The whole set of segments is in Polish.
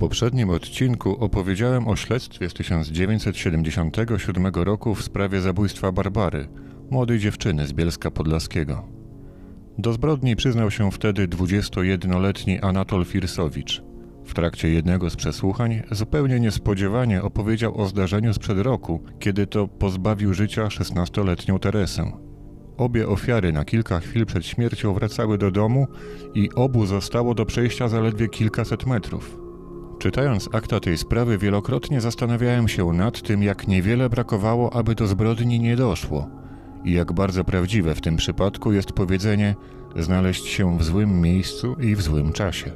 Poprzednim odcinku opowiedziałem o śledztwie z 1977 roku w sprawie zabójstwa Barbary, młodej dziewczyny z Bielska Podlaskiego. Do zbrodni przyznał się wtedy 21-letni Anatol Firsowicz. W trakcie jednego z przesłuchań zupełnie niespodziewanie opowiedział o zdarzeniu sprzed roku, kiedy to pozbawił życia 16-letnią Teresę. Obie ofiary na kilka chwil przed śmiercią wracały do domu i obu zostało do przejścia zaledwie kilkaset metrów. Czytając akta tej sprawy, wielokrotnie zastanawiałem się nad tym, jak niewiele brakowało, aby do zbrodni nie doszło i jak bardzo prawdziwe w tym przypadku jest powiedzenie znaleźć się w złym miejscu i w złym czasie.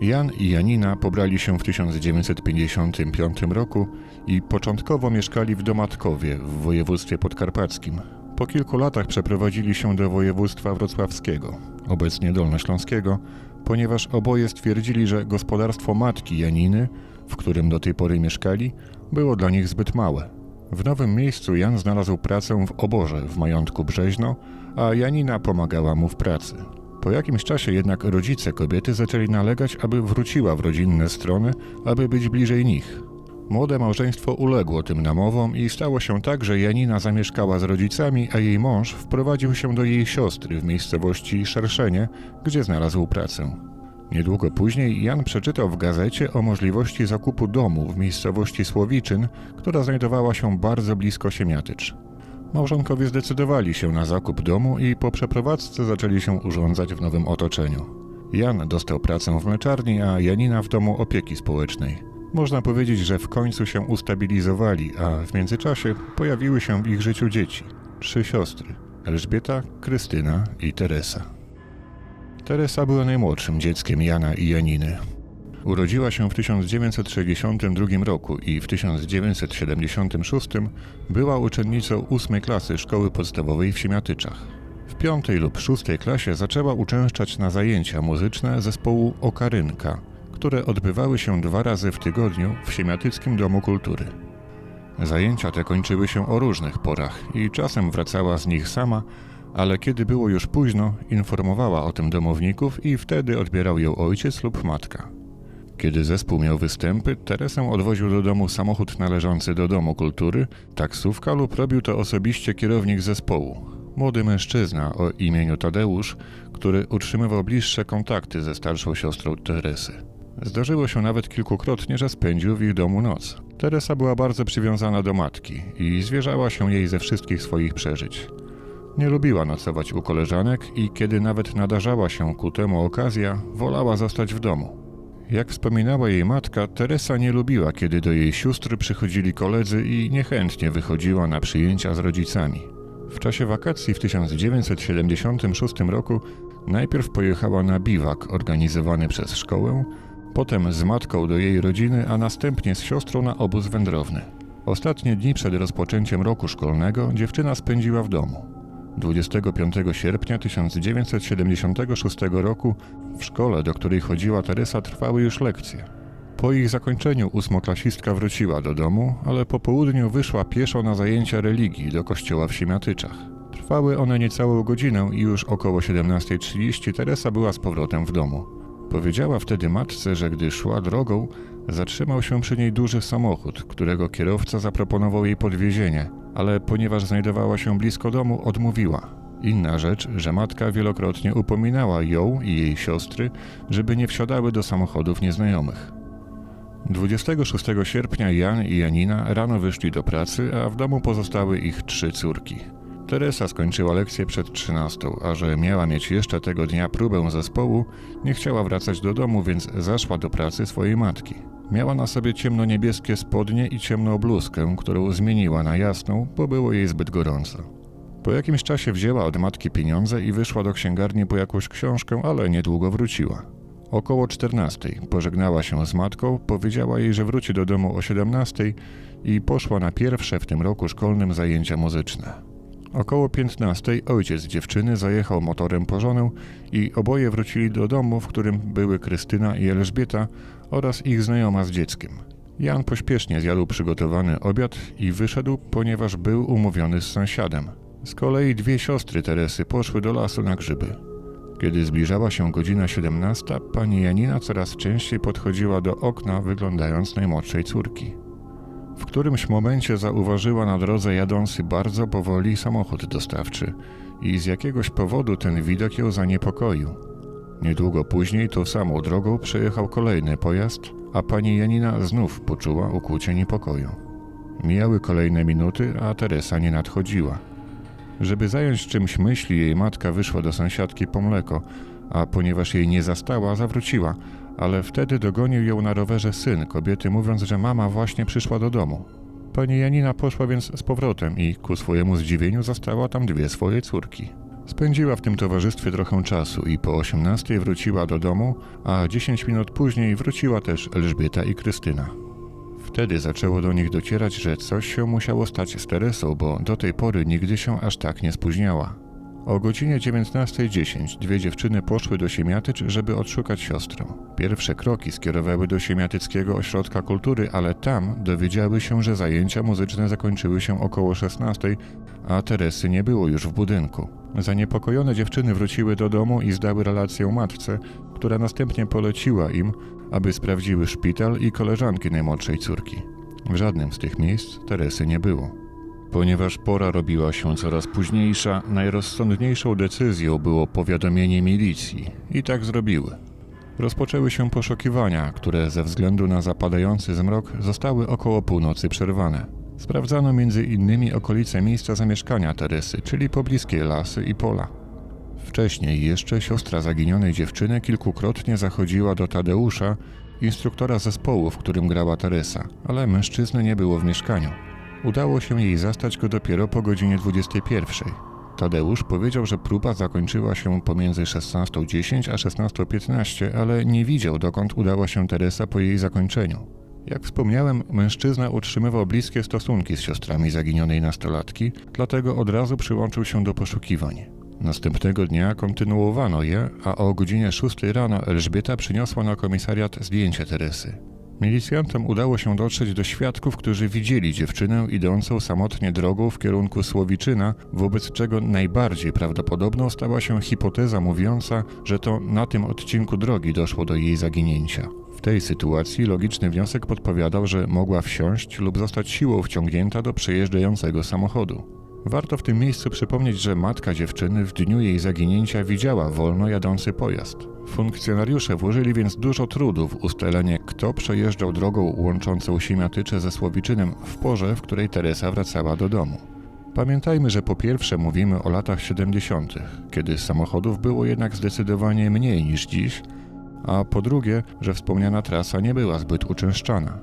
Jan i Janina pobrali się w 1955 roku i początkowo mieszkali w Domatkowie w województwie podkarpackim. Po kilku latach przeprowadzili się do województwa wrocławskiego, obecnie dolnośląskiego, ponieważ oboje stwierdzili, że gospodarstwo matki Janiny, w którym do tej pory mieszkali, było dla nich zbyt małe. W nowym miejscu Jan znalazł pracę w oborze w majątku Brzeźno, a Janina pomagała mu w pracy. Po jakimś czasie jednak rodzice kobiety zaczęli nalegać, aby wróciła w rodzinne strony, aby być bliżej nich. Młode małżeństwo uległo tym namowom i stało się tak, że Janina zamieszkała z rodzicami, a jej mąż wprowadził się do jej siostry w miejscowości Szerszenie, gdzie znalazł pracę. Niedługo później Jan przeczytał w gazecie o możliwości zakupu domu w miejscowości Słowiczyn, która znajdowała się bardzo blisko Siemiatycz. Małżonkowie zdecydowali się na zakup domu i po przeprowadzce zaczęli się urządzać w nowym otoczeniu. Jan dostał pracę w mleczarni, a Janina w domu opieki społecznej. Można powiedzieć, że w końcu się ustabilizowali, a w międzyczasie pojawiły się w ich życiu dzieci. Trzy siostry: Elżbieta, Krystyna i Teresa. Teresa była najmłodszym dzieckiem Jana i Janiny. Urodziła się w 1962 roku i w 1976 była uczennicą ósmej klasy szkoły podstawowej w Siemiatyczach. W piątej lub szóstej klasie zaczęła uczęszczać na zajęcia muzyczne zespołu Okarynka, które odbywały się dwa razy w tygodniu w Siemiatyckim Domu Kultury. Zajęcia te kończyły się o różnych porach i czasem wracała z nich sama, ale kiedy było już późno, informowała o tym domowników i wtedy odbierał ją ojciec lub matka. Kiedy zespół miał występy, Teresę odwoził do domu samochód należący do Domu Kultury, taksówka lub robił to osobiście kierownik zespołu. Młody mężczyzna o imieniu Tadeusz, który utrzymywał bliższe kontakty ze starszą siostrą Teresy. Zdarzyło się nawet kilkukrotnie, że spędził w ich domu noc. Teresa była bardzo przywiązana do matki i zwierzała się jej ze wszystkich swoich przeżyć. Nie lubiła nocować u koleżanek i kiedy nawet nadarzała się ku temu okazja, wolała zostać w domu. Jak wspominała jej matka, Teresa nie lubiła, kiedy do jej sióstr przychodzili koledzy i niechętnie wychodziła na przyjęcia z rodzicami. W czasie wakacji w 1976 roku najpierw pojechała na biwak organizowany przez szkołę, potem z matką do jej rodziny, a następnie z siostrą na obóz wędrowny. Ostatnie dni przed rozpoczęciem roku szkolnego dziewczyna spędziła w domu. 25 sierpnia 1976 roku w szkole, do której chodziła Teresa, trwały już lekcje. Po ich zakończeniu ósmoklasistka wróciła do domu, ale po południu wyszła pieszo na zajęcia religii do kościoła w Siemiatyczach. Trwały one niecałą godzinę i już około 17.30 Teresa była z powrotem w domu. Powiedziała wtedy matce, że gdy szła drogą, zatrzymał się przy niej duży samochód, którego kierowca zaproponował jej podwiezienie, ale ponieważ znajdowała się blisko domu, odmówiła. Inna rzecz, że matka wielokrotnie upominała ją i jej siostry, żeby nie wsiadały do samochodów nieznajomych. 26 sierpnia Jan i Janina rano wyszli do pracy, a w domu pozostały ich trzy córki. Teresa skończyła lekcję przed 13, a że miała mieć jeszcze tego dnia próbę zespołu, nie chciała wracać do domu, więc zaszła do pracy swojej matki. Miała na sobie ciemno-niebieskie spodnie i ciemną bluzkę, którą zmieniła na jasną, bo było jej zbyt gorąco. Po jakimś czasie wzięła od matki pieniądze i wyszła do księgarni po jakąś książkę, ale niedługo wróciła. Około 14 pożegnała się z matką, powiedziała jej, że wróci do domu o 17 i poszła na pierwsze w tym roku szkolnym zajęcia muzyczne. Około 15 ojciec dziewczyny zajechał motorem po żonę i oboje wrócili do domu, w którym były Krystyna i Elżbieta oraz ich znajoma z dzieckiem. Jan pośpiesznie zjadł przygotowany obiad i wyszedł, ponieważ był umówiony z sąsiadem. Z kolei dwie siostry Teresy poszły do lasu na grzyby. Kiedy zbliżała się godzina 17, pani Janina coraz częściej podchodziła do okna, wyglądając najmłodszej córki. W którymś momencie zauważyła na drodze jadący bardzo powoli samochód dostawczy i z jakiegoś powodu ten widok ją zaniepokoił. Niedługo później tą samą drogą przejechał kolejny pojazd, a pani Janina znów poczuła ukłucie niepokoju. Mijały kolejne minuty, a Teresa nie nadchodziła. Żeby zająć czymś myśli, jej matka wyszła do sąsiadki po mleko, a ponieważ jej nie zastała, zawróciła, ale wtedy dogonił ją na rowerze syn kobiety, mówiąc, że mama właśnie przyszła do domu. Pani Janina poszła więc z powrotem i ku swojemu zdziwieniu zastała tam dwie swoje córki. Spędziła w tym towarzystwie trochę czasu i po 18 wróciła do domu, a 10 minut później wróciła też Elżbieta i Krystyna. Wtedy zaczęło do nich docierać, że coś się musiało stać z Teresą, bo do tej pory nigdy się aż tak nie spóźniała. O godzinie 19.10 dwie dziewczyny poszły do Siemiatycz, żeby odszukać siostrę. Pierwsze kroki skierowały do Siemiatyckiego Ośrodka Kultury, ale tam dowiedziały się, że zajęcia muzyczne zakończyły się około 16, a Teresy nie było już w budynku. Zaniepokojone dziewczyny wróciły do domu i zdały relację matce, która następnie poleciła im, aby sprawdziły szpital i koleżanki najmłodszej córki. W żadnym z tych miejsc Teresy nie było. Ponieważ pora robiła się coraz późniejsza, najrozsądniejszą decyzją było powiadomienie milicji i tak zrobiły. Rozpoczęły się poszukiwania, które ze względu na zapadający zmrok zostały około północy przerwane. Sprawdzano między innymi okolice miejsca zamieszkania Teresy, czyli pobliskie lasy i pola. Wcześniej jeszcze siostra zaginionej dziewczyny kilkukrotnie zachodziła do Tadeusza, instruktora zespołu, w którym grała Teresa, ale mężczyzny nie było w mieszkaniu. Udało się jej zastać go dopiero po godzinie 21. Tadeusz powiedział, że próba zakończyła się pomiędzy 16.10 a 16.15, ale nie widział dokąd udała się Teresa po jej zakończeniu. Jak wspomniałem, mężczyzna utrzymywał bliskie stosunki z siostrami zaginionej nastolatki, dlatego od razu przyłączył się do poszukiwań. Następnego dnia kontynuowano je, a o godzinie 6 rano Elżbieta przyniosła na komisariat zdjęcie Teresy. Milicjantom udało się dotrzeć do świadków, którzy widzieli dziewczynę idącą samotnie drogą w kierunku Słowiczyna, wobec czego najbardziej prawdopodobną stała się hipoteza mówiąca, że to na tym odcinku drogi doszło do jej zaginięcia. W tej sytuacji logiczny wniosek podpowiadał, że mogła wsiąść lub zostać siłą wciągnięta do przejeżdżającego samochodu. Warto w tym miejscu przypomnieć, że matka dziewczyny w dniu jej zaginięcia widziała wolno jadący pojazd. Funkcjonariusze włożyli więc dużo trudu w ustalenie, kto przejeżdżał drogą łączącą Siemiatycze ze Słowiczynem w porze, w której Teresa wracała do domu. Pamiętajmy, że po pierwsze mówimy o latach 70., kiedy samochodów było jednak zdecydowanie mniej niż dziś, a po drugie, że wspomniana trasa nie była zbyt uczęszczana.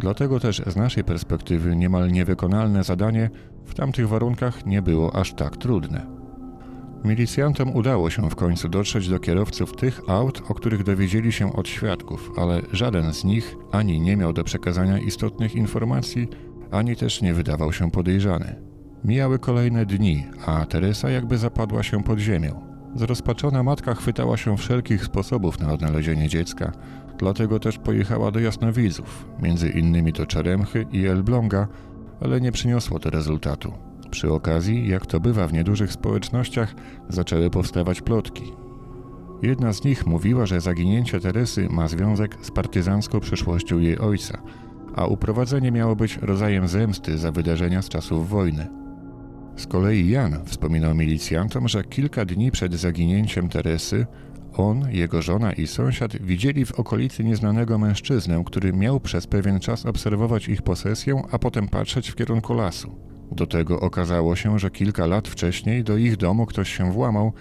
Dlatego też z naszej perspektywy niemal niewykonalne zadanie w tamtych warunkach nie było aż tak trudne. Milicjantom udało się w końcu dotrzeć do kierowców tych aut, o których dowiedzieli się od świadków, ale żaden z nich ani nie miał do przekazania istotnych informacji, ani też nie wydawał się podejrzany. Mijały kolejne dni, a Teresa jakby zapadła się pod ziemią. Zrozpaczona matka chwytała się wszelkich sposobów na odnalezienie dziecka, dlatego też pojechała do jasnowidzów, między innymi do Czeremchy i Elbląga, ale nie przyniosło to rezultatu. Przy okazji, jak to bywa w niedużych społecznościach, zaczęły powstawać plotki. Jedna z nich mówiła, że zaginięcie Teresy ma związek z partyzancką przeszłością jej ojca, a uprowadzenie miało być rodzajem zemsty za wydarzenia z czasów wojny. Z kolei Jan wspominał milicjantom, że kilka dni przed zaginięciem Teresy on, jego żona i sąsiad widzieli w okolicy nieznanego mężczyznę, który miał przez pewien czas obserwować ich posesję, a potem patrzeć w kierunku lasu. Do tego okazało się, że kilka lat wcześniej do ich domu ktoś się włamał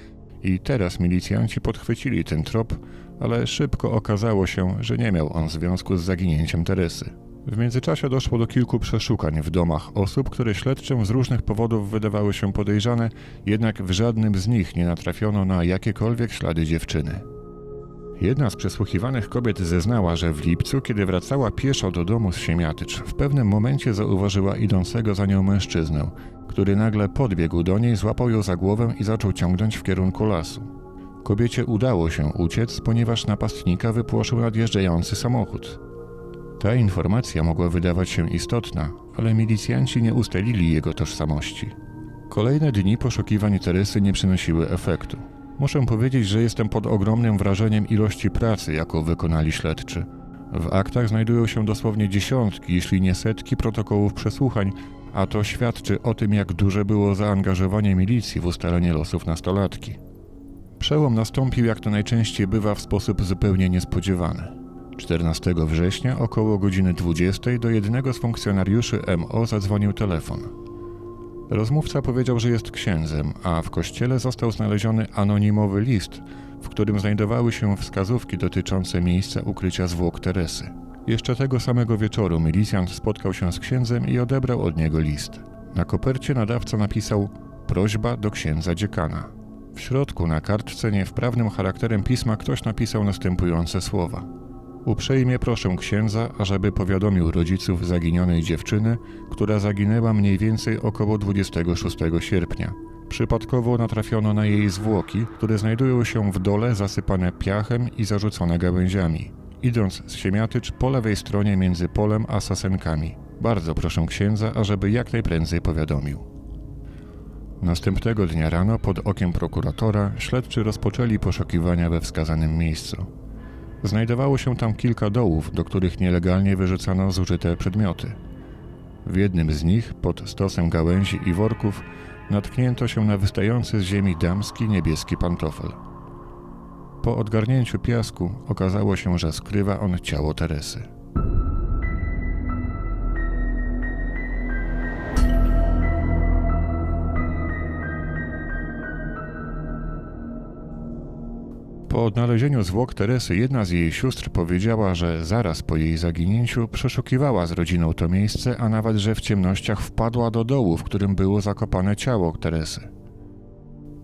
i teraz milicjanci podchwycili ten trop, ale szybko okazało się, że nie miał on związku z zaginięciem Teresy. W międzyczasie doszło do kilku przeszukań w domach osób, które śledczym z różnych powodów wydawały się podejrzane, jednak w żadnym z nich nie natrafiono na jakiekolwiek ślady dziewczyny. Jedna z przesłuchiwanych kobiet zeznała, że w lipcu, kiedy wracała pieszo do domu z Siemiatycz, w pewnym momencie zauważyła idącego za nią mężczyznę, który nagle podbiegł do niej, złapał ją za głowę i zaczął ciągnąć w kierunku lasu. Kobiecie udało się uciec, ponieważ napastnika wypłoszył nadjeżdżający samochód. Ta informacja mogła wydawać się istotna, ale milicjanci nie ustalili jego tożsamości. Kolejne dni poszukiwań Teresy nie przynosiły efektu. Muszę powiedzieć, że jestem pod ogromnym wrażeniem ilości pracy, jaką wykonali śledczy. W aktach znajdują się dosłownie dziesiątki, jeśli nie setki protokołów przesłuchań, a to świadczy o tym, jak duże było zaangażowanie milicji w ustalenie losów nastolatki. Przełom nastąpił, jak to najczęściej bywa, w sposób zupełnie niespodziewany. 14 września około godziny 20 do jednego z funkcjonariuszy MO zadzwonił telefon. Rozmówca powiedział, że jest księdzem, a w kościele został znaleziony anonimowy list, w którym znajdowały się wskazówki dotyczące miejsca ukrycia zwłok Teresy. Jeszcze tego samego wieczoru milicjant spotkał się z księdzem i odebrał od niego list. Na kopercie nadawca napisał prośba do księdza dziekana. W środku na kartce niewprawnym charakterem pisma ktoś napisał następujące słowa. Uprzejmie proszę księdza, ażeby powiadomił rodziców zaginionej dziewczyny, która zaginęła mniej więcej około 26 sierpnia. Przypadkowo natrafiono na jej zwłoki, które znajdują się w dole zasypane piachem i zarzucone gałęziami. Idąc z Siemiatycz po lewej stronie między polem a sasenkami. Bardzo proszę księdza, ażeby jak najprędzej powiadomił. Następnego dnia rano pod okiem prokuratora śledczy rozpoczęli poszukiwania we wskazanym miejscu. Znajdowało się tam kilka dołów, do których nielegalnie wyrzucano zużyte przedmioty. W jednym z nich, pod stosem gałęzi i worków, natknięto się na wystający z ziemi damski niebieski pantofel. Po odgarnięciu piasku okazało się, że skrywa on ciało Teresy. Po odnalezieniu zwłok Teresy jedna z jej sióstr powiedziała, że zaraz po jej zaginięciu przeszukiwała z rodziną to miejsce, a nawet, że w ciemnościach wpadła do dołu, w którym było zakopane ciało Teresy.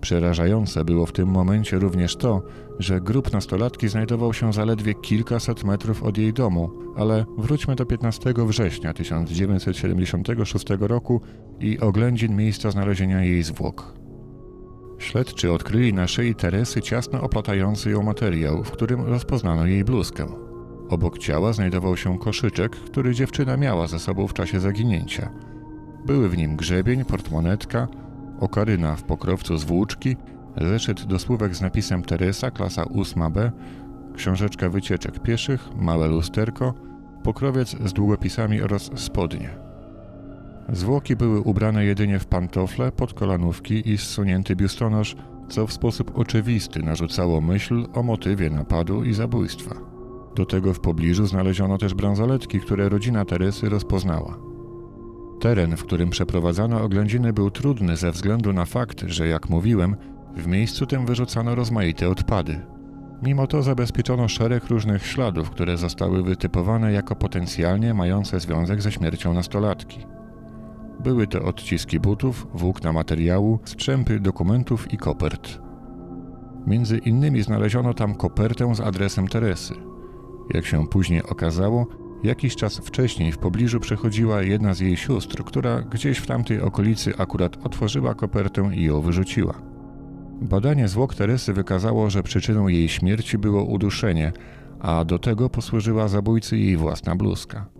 Przerażające było w tym momencie również to, że grób nastolatki znajdował się zaledwie kilkaset metrów od jej domu, ale wróćmy do 15 września 1976 roku i oględzin miejsca znalezienia jej zwłok. Śledczy odkryli na szyi Teresy ciasno oplatający ją materiał, w którym rozpoznano jej bluzkę. Obok ciała znajdował się koszyczek, który dziewczyna miała ze sobą w czasie zaginięcia. Były w nim grzebień, portmonetka, okaryna w pokrowcu z włóczki, zeszyt do słówek z napisem Teresa, klasa 8b, książeczka wycieczek pieszych, małe lusterko, pokrowiec z długopisami oraz spodnie. Zwłoki były ubrane jedynie w pantofle, podkolanówki i zsunięty biustonosz, co w sposób oczywisty narzucało myśl o motywie napadu i zabójstwa. Do tego w pobliżu znaleziono też bransoletki, które rodzina Teresy rozpoznała. Teren, w którym przeprowadzano oględziny, był trudny ze względu na fakt, że jak mówiłem, w miejscu tym wyrzucano rozmaite odpady. Mimo to zabezpieczono szereg różnych śladów, które zostały wytypowane jako potencjalnie mające związek ze śmiercią nastolatki. Były to odciski butów, włókna materiału, strzępy dokumentów i kopert. Między innymi znaleziono tam kopertę z adresem Teresy. Jak się później okazało, jakiś czas wcześniej w pobliżu przechodziła jedna z jej sióstr, która gdzieś w tamtej okolicy akurat otworzyła kopertę i ją wyrzuciła. Badanie zwłok Teresy wykazało, że przyczyną jej śmierci było uduszenie, a do tego posłużyła zabójcy jej własna bluzka.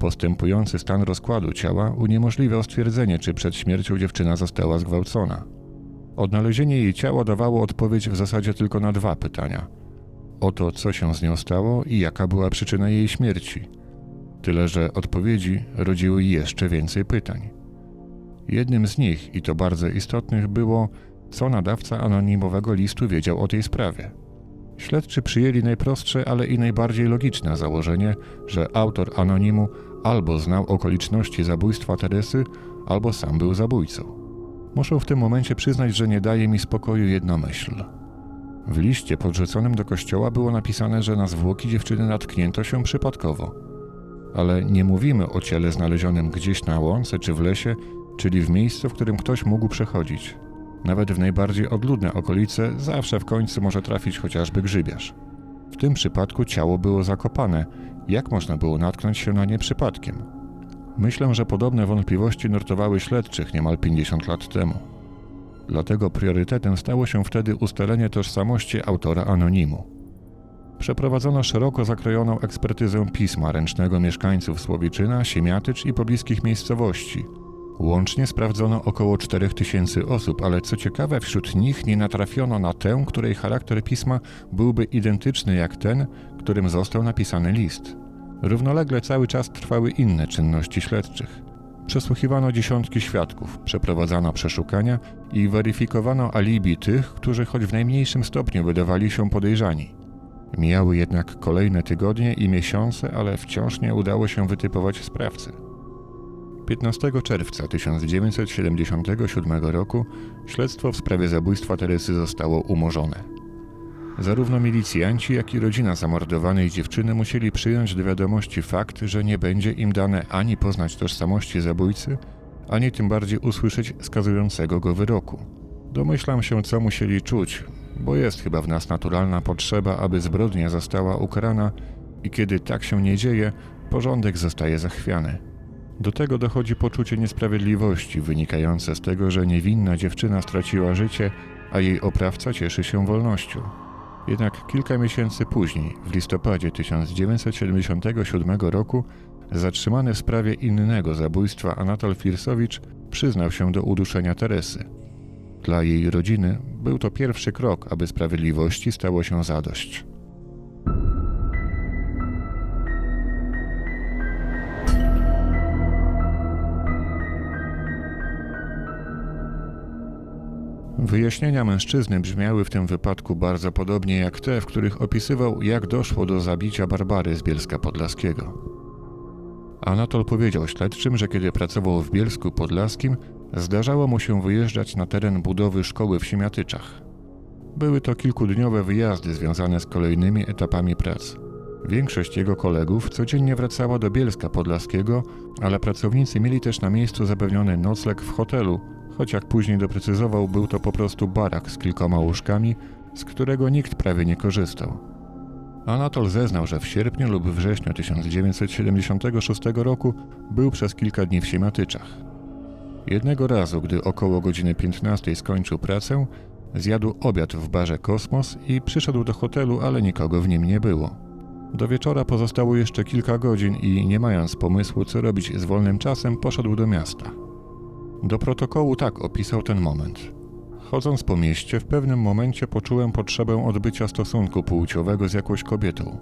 Postępujący stan rozkładu ciała uniemożliwiał stwierdzenie, czy przed śmiercią dziewczyna została zgwałcona. Odnalezienie jej ciała dawało odpowiedź w zasadzie tylko na dwa pytania: o to, co się z nią stało i jaka była przyczyna jej śmierci. Tyle, że odpowiedzi rodziły jeszcze więcej pytań. Jednym z nich, i to bardzo istotnych, było, co nadawca anonimowego listu wiedział o tej sprawie. Śledczy przyjęli najprostsze, ale i najbardziej logiczne założenie, że autor anonimu albo znał okoliczności zabójstwa Teresy, albo sam był zabójcą. Muszę w tym momencie przyznać, że nie daje mi spokoju jedna myśl. W liście podrzuconym do kościoła było napisane, że na zwłoki dziewczyny natknięto się przypadkowo. Ale nie mówimy o ciele znalezionym gdzieś na łące czy w lesie, czyli w miejscu, w którym ktoś mógł przechodzić. Nawet w najbardziej odludne okolice zawsze w końcu może trafić chociażby grzybiarz. W tym przypadku ciało było zakopane. Jak można było natknąć się na nie przypadkiem? Myślę, że podobne wątpliwości nurtowały śledczych niemal 50 lat temu. Dlatego priorytetem stało się wtedy ustalenie tożsamości autora anonimu. Przeprowadzono szeroko zakrojoną ekspertyzę pisma ręcznego mieszkańców Słowiczyna, Siemiatycz i pobliskich miejscowości. Łącznie sprawdzono około 4000 osób, ale co ciekawe, wśród nich nie natrafiono na tę, której charakter pisma byłby identyczny jak ten, którym został napisany list. Równolegle cały czas trwały inne czynności śledczych. Przesłuchiwano dziesiątki świadków, przeprowadzano przeszukania i weryfikowano alibi tych, którzy choć w najmniejszym stopniu wydawali się podejrzani. Mijały jednak kolejne tygodnie i miesiące, ale wciąż nie udało się wytypować sprawcy. 15 czerwca 1977 roku śledztwo w sprawie zabójstwa Teresy zostało umorzone. Zarówno milicjanci, jak i rodzina zamordowanej dziewczyny musieli przyjąć do wiadomości fakt, że nie będzie im dane ani poznać tożsamości zabójcy, ani tym bardziej usłyszeć skazującego go wyroku. Domyślam się, co musieli czuć, bo jest chyba w nas naturalna potrzeba, aby zbrodnia została ukarana i kiedy tak się nie dzieje, porządek zostaje zachwiany. Do tego dochodzi poczucie niesprawiedliwości wynikające z tego, że niewinna dziewczyna straciła życie, a jej oprawca cieszy się wolnością. Jednak kilka miesięcy później, w listopadzie 1977 roku, zatrzymany w sprawie innego zabójstwa Anatol Firsowicz przyznał się do uduszenia Teresy. Dla jej rodziny był to pierwszy krok, aby sprawiedliwości stało się zadość. Wyjaśnienia mężczyzny brzmiały w tym wypadku bardzo podobnie jak te, w których opisywał, jak doszło do zabicia Barbary z Bielska Podlaskiego. Anatol powiedział śledczym, że kiedy pracował w Bielsku Podlaskim, zdarzało mu się wyjeżdżać na teren budowy szkoły w Siemiatyczach. Były to kilkudniowe wyjazdy związane z kolejnymi etapami prac. Większość jego kolegów codziennie wracała do Bielska Podlaskiego, ale pracownicy mieli też na miejscu zapewniony nocleg w hotelu, choć jak później doprecyzował, był to po prostu barak z kilkoma łóżkami, z którego nikt prawie nie korzystał. Anatol zeznał, że w sierpniu lub wrześniu 1976 roku był przez kilka dni w Siemiatyczach. Jednego razu, gdy około godziny 15 skończył pracę, zjadł obiad w barze Kosmos i przyszedł do hotelu, ale nikogo w nim nie było. Do wieczora pozostało jeszcze kilka godzin i nie mając pomysłu, co robić z wolnym czasem, poszedł do miasta. Do protokołu tak opisał ten moment. Chodząc po mieście, w pewnym momencie poczułem potrzebę odbycia stosunku płciowego z jakąś kobietą.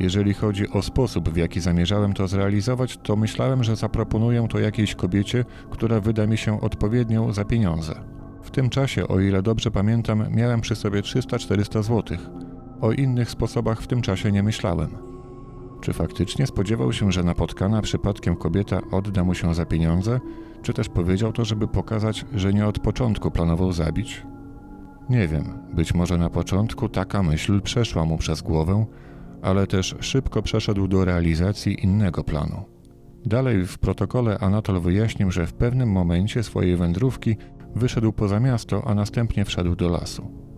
Jeżeli chodzi o sposób, w jaki zamierzałem to zrealizować, to myślałem, że zaproponuję to jakiejś kobiecie, która wyda mi się odpowiednią za pieniądze. W tym czasie, o ile dobrze pamiętam, miałem przy sobie 300-400 zł. O innych sposobach w tym czasie nie myślałem. Czy faktycznie spodziewał się, że napotkana przypadkiem kobieta odda mu się za pieniądze, czy też powiedział to, żeby pokazać, że nie od początku planował zabić? Nie wiem, być może na początku taka myśl przeszła mu przez głowę, ale też szybko przeszedł do realizacji innego planu. Dalej w protokole Anatol wyjaśnił, że w pewnym momencie swojej wędrówki wyszedł poza miasto, a następnie wszedł do lasu.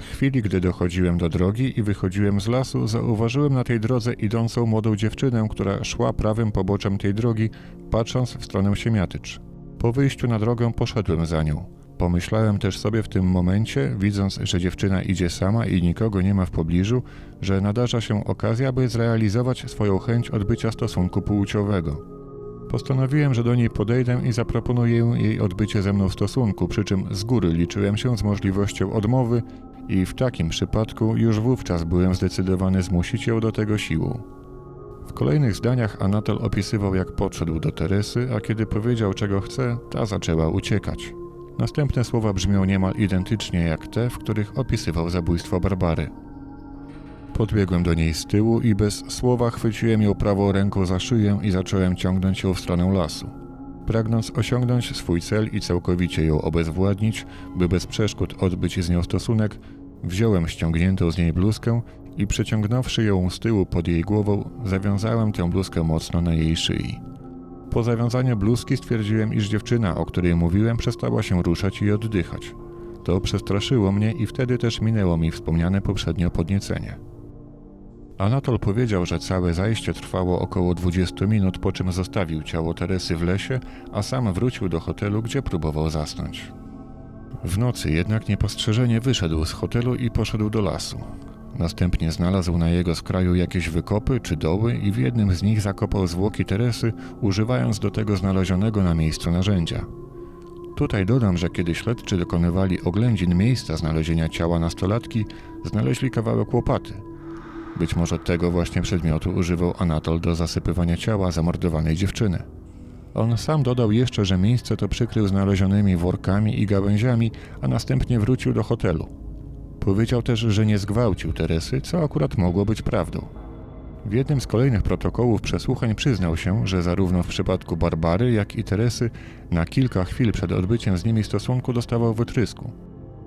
W chwili, gdy dochodziłem do drogi i wychodziłem z lasu, zauważyłem na tej drodze idącą młodą dziewczynę, która szła prawym poboczem tej drogi, patrząc w stronę Siemiatycz. Po wyjściu na drogę poszedłem za nią. Pomyślałem też sobie w tym momencie, widząc, że dziewczyna idzie sama i nikogo nie ma w pobliżu, że nadarza się okazja, by zrealizować swoją chęć odbycia stosunku płciowego. Postanowiłem, że do niej podejdę i zaproponuję jej odbycie ze mną stosunku, przy czym z góry liczyłem się z możliwością odmowy i w takim przypadku już wówczas byłem zdecydowany zmusić ją do tego siłą. W kolejnych zdaniach Anatol opisywał, jak podszedł do Teresy, a kiedy powiedział, czego chce, ta zaczęła uciekać. Następne słowa brzmią niemal identycznie jak te, w których opisywał zabójstwo Barbary. Podbiegłem do niej z tyłu i bez słowa chwyciłem ją prawą ręką za szyję i zacząłem ciągnąć ją w stronę lasu. Pragnąc osiągnąć swój cel i całkowicie ją obezwładnić, by bez przeszkód odbyć z nią stosunek, wziąłem ściągniętą z niej bluzkę i przeciągnąwszy ją z tyłu pod jej głową, zawiązałem tę bluzkę mocno na jej szyi. Po zawiązaniu bluzki stwierdziłem, iż dziewczyna, o której mówiłem, przestała się ruszać i oddychać. To przestraszyło mnie i wtedy też minęło mi wspomniane poprzednio podniecenie. Anatol powiedział, że całe zajście trwało około 20 minut, po czym zostawił ciało Teresy w lesie, a sam wrócił do hotelu, gdzie próbował zasnąć. W nocy jednak niepostrzeżenie wyszedł z hotelu i poszedł do lasu. Następnie znalazł na jego skraju jakieś wykopy czy doły i w jednym z nich zakopał zwłoki Teresy, używając do tego znalezionego na miejscu narzędzia. Tutaj dodam, że kiedy śledczy dokonywali oględzin miejsca znalezienia ciała nastolatki, znaleźli kawałek łopaty. Być może tego właśnie przedmiotu używał Anatol do zasypywania ciała zamordowanej dziewczyny. On sam dodał jeszcze, że miejsce to przykrył znalezionymi workami i gałęziami, a następnie wrócił do hotelu. Powiedział też, że nie zgwałcił Teresy, co akurat mogło być prawdą. W jednym z kolejnych protokołów przesłuchań przyznał się, że zarówno w przypadku Barbary, jak i Teresy na kilka chwil przed odbyciem z nimi stosunku dostawał wytrysku.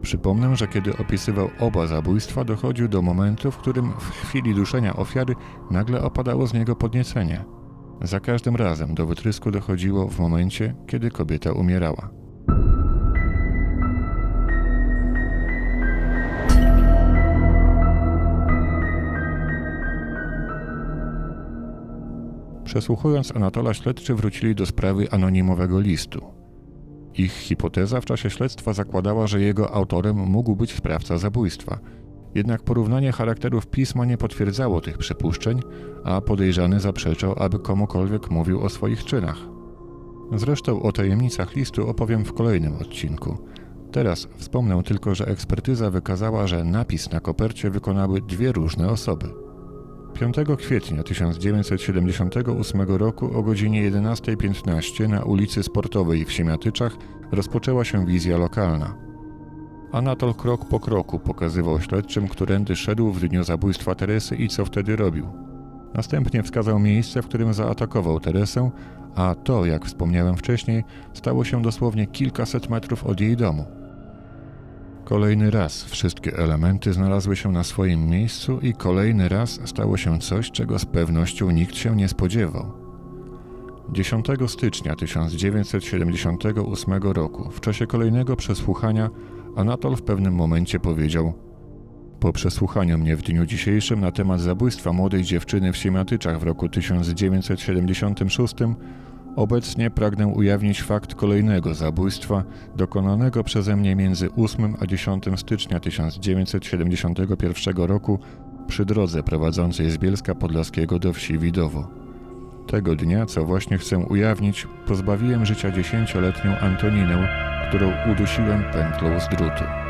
Przypomnę, że kiedy opisywał oba zabójstwa, dochodził do momentu, w którym w chwili duszenia ofiary nagle opadało z niego podniecenie. Za każdym razem do wytrysku dochodziło w momencie, kiedy kobieta umierała. Przesłuchując Anatola, śledczy wrócili do sprawy anonimowego listu. Ich hipoteza w czasie śledztwa zakładała, że jego autorem mógł być sprawca zabójstwa. Jednak porównanie charakterów pisma nie potwierdzało tych przypuszczeń, a podejrzany zaprzeczał, aby komukolwiek mówił o swoich czynach. Zresztą o tajemnicach listu opowiem w kolejnym odcinku. Teraz wspomnę tylko, że ekspertyza wykazała, że napis na kopercie wykonały dwie różne osoby. 5 kwietnia 1978 roku o godzinie 11.15 na ulicy Sportowej w Siemiatyczach rozpoczęła się wizja lokalna. Anatol krok po kroku pokazywał śledczym, którędy szedł w dniu zabójstwa Teresy i co wtedy robił. Następnie wskazał miejsce, w którym zaatakował Teresę, a to, jak wspomniałem wcześniej, stało się dosłownie kilkaset metrów od jej domu. Kolejny raz wszystkie elementy znalazły się na swoim miejscu i kolejny raz stało się coś, czego z pewnością nikt się nie spodziewał. 10 stycznia 1978 roku, w czasie kolejnego przesłuchania, Anatol w pewnym momencie powiedział: Po przesłuchaniu mnie w dniu dzisiejszym na temat zabójstwa młodej dziewczyny w Siemiatyczach w roku 1976 Obecnie pragnę ujawnić fakt kolejnego zabójstwa dokonanego przeze mnie między 8 a 10 stycznia 1971 roku przy drodze prowadzącej z Bielska Podlaskiego do wsi Widowo. Tego dnia, co właśnie chcę ujawnić, pozbawiłem życia dziesięcioletnią Antoninę, którą udusiłem pętlą z drutu.